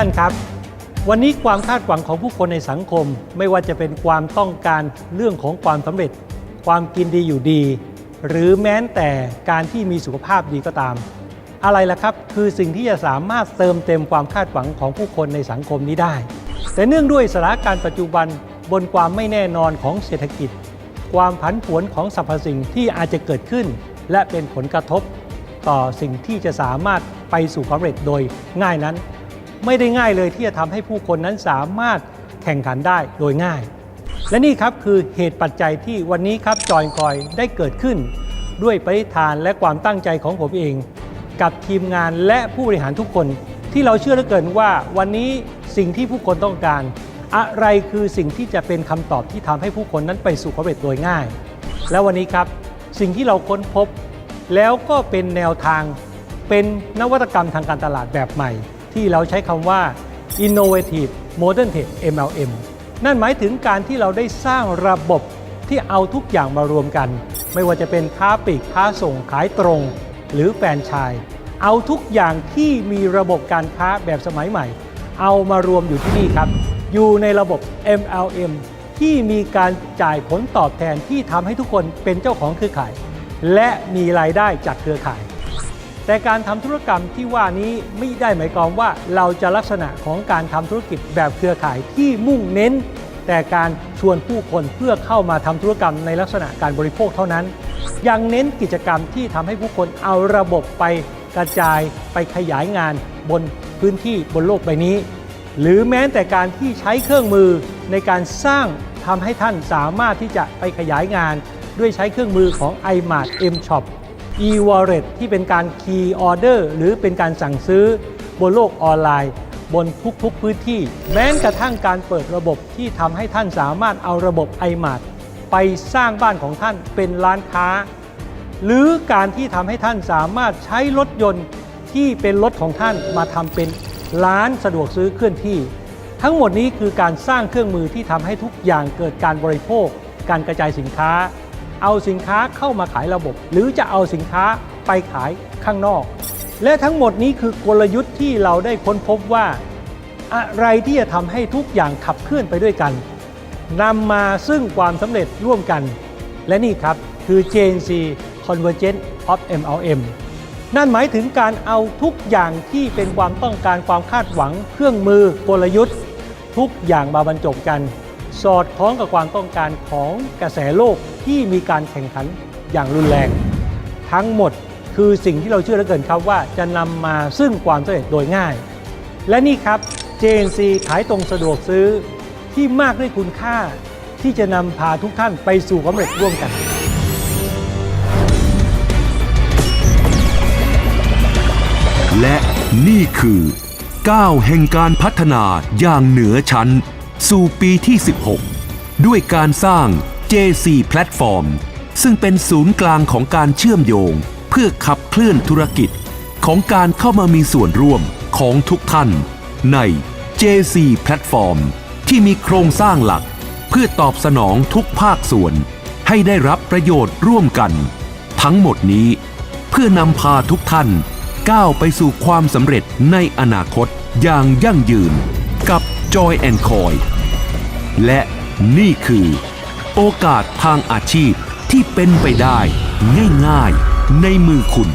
ท่านครับ วันนี้ความคาดหวังของผู้คนในสังคม ไม่ว่าจะเป็นความต้องการเรื่องของความสำเร็จ ความกินดีอยู่ดี หรือแม้แต่การที่มีสุขภาพดีก็ตาม อะไรล่ะครับ คือสิ่งที่จะสามารถเติมเต็มความคาดหวังของผู้คนในสังคมนี้ได้ แต่เนื่องด้วยสถานการณ์ปัจจุบันบนความไม่แน่นอนของเศรษฐกิจ ความผันผวนของสรรพสิ่งที่อาจจะเกิดขึ้น และเป็นผลกระทบ ต่อสิ่งที่จะสามารถไปสู่ความสำเร็จโดยง่ายนั้น ไม่ได้ง่ายเลยที่จะทำให้ผู้คนนั้นสามารถแข่งขันได้โดยง่าย และนี่ครับคือเหตุปัจจัยที่วันนี้ครับจอยคอยได้เกิดขึ้น ด้วยปฏิฐานและความตั้งใจของผมเอง กับทีมงานและผู้บริหารทุกคน ที่เราเชื่อเหลือเกินว่าวันนี้สิ่งที่ผู้คนต้องการ อะไรคือสิ่งที่จะเป็นคำตอบที่ทำให้ผู้คนนั้นไปสู่ความสำเร็จโดยง่าย และวันนี้ครับสิ่งที่เราค้นพบ แล้วก็เป็นแนวทางเป็นนวัตกรรมทางการตลาดแบบใหม่ ที่เราใช้คำว่า innovative modern tech MLM นั่นหมายถึงการที่เราได้สร้างระบบที่เอาทุกอย่างมารวมกัน ไม่ว่าจะเป็นค้าปลีกค้าส่งขายตรง หรือแฟรนไชส์เอาทุกอย่างที่มีระบบการค้าแบบสมัยใหม่ เอามารวมอยู่ที่นี่ครับ อยู่ในระบบ MLM ที่มีการจ่ายผลตอบแทนที่ทำให้ทุกคนเป็นเจ้าของเครือข่าย และมีรายได้จากเครือข่าย แต่การทำธุรกรรมที่ว่านี้ไม่ได้หมายความว่าเราจะลักษณะของการทำธุรกิจแบบเครือข่ายที่มุ่งเน้น แต่การชวนผู้คนเพื่อเข้ามาทำธุรกรรมในลักษณะการบริโภคเท่านั้น ยังเน้นกิจกรรมที่ทำให้ผู้คนเอาระบบไปกระจายไปขยายงานบนพื้นที่บนโลกใบนี้ หรือแม้แต่การที่ใช้เครื่องมือในการสร้างทำให้ท่านสามารถที่จะไปขยายงาน ด้วยใช้เครื่องมือของ iMart M Shop e-wallet ที่เป็นการ key order หรือเป็นการสั่งซื้อบนโลกออนไลน์ บนทุกๆพื้นที่ แม้กระทั่งการเปิดระบบที่ทำให้ท่านสามารถเอาระบบ iMart ไปสร้างบ้านของท่านเป็นร้านค้า หรือการที่ทำให้ท่านสามารถใช้รถยนต์ที่เป็นรถของท่านมาทำเป็นร้านสะดวกซื้อเคลื่อนที่ ทั้งหมดนี้คือการสร้างเครื่องมือที่ทำให้ทุกอย่างเกิดการบริโภค การกระจายสินค้า เอาสินค้าเข้ามาขายระบบ หรือจะเอาสินค้าไปขายข้างนอก และทั้งหมดนี้คือกลยุทธ์ที่เราได้ค้นพบว่า อะไรที่จะทำให้ทุกอย่างขับเคลื่อนไปด้วยกันนำมาซึ่งความสำเร็จร่วมกัน และนี่ครับคือ JNC Convergence of MLM นั่นหมายถึงการเอาทุกอย่างที่เป็นความต้องการความคาดหวัง เครื่องมือกลยุทธ์ ทุกอย่างมาบรรจบกัน สอดคล้องกับความต้องการของกระแสโลกที่มีการแข่งขันอย่างรุนแรง ทั้งหมดคือสิ่งที่เราเชื่อเหลือเกินครับว่าจะนำมาซึ่งความสำเร็จโดยง่าย และนี่ครับ JNC ขายตรงสะดวกซื้อที่มากด้วยคุณค่าที่จะนำพาทุกท่านไปสู่ความสำเร็จร่วมกันและนี่คือก้าวแห่งการพัฒนาอย่างเหนือชั้น สู่ปีที่ 16 ด้วยการสร้าง JC Platform ซึ่งเป็นศูนย์กลางของการเชื่อมโยง เพื่อขับเคลื่อนธุรกิจ ของการเข้ามามีส่วนร่วมของทุกท่าน ใน JC Platform ที่มีโครงสร้างหลัก เพื่อตอบสนองทุกภาคส่วน ให้ได้รับประโยชน์ร่วมกัน ทั้งหมดนี้ เพื่อนำพาทุกท่านก้าวไปสู่ความสำเร็จในอนาคตอย่างยั่งยืน กับ Joy and Coy และนี่คือ โอกาสทางอาชีพที่เป็นไปได้ง่ายๆในมือคุณ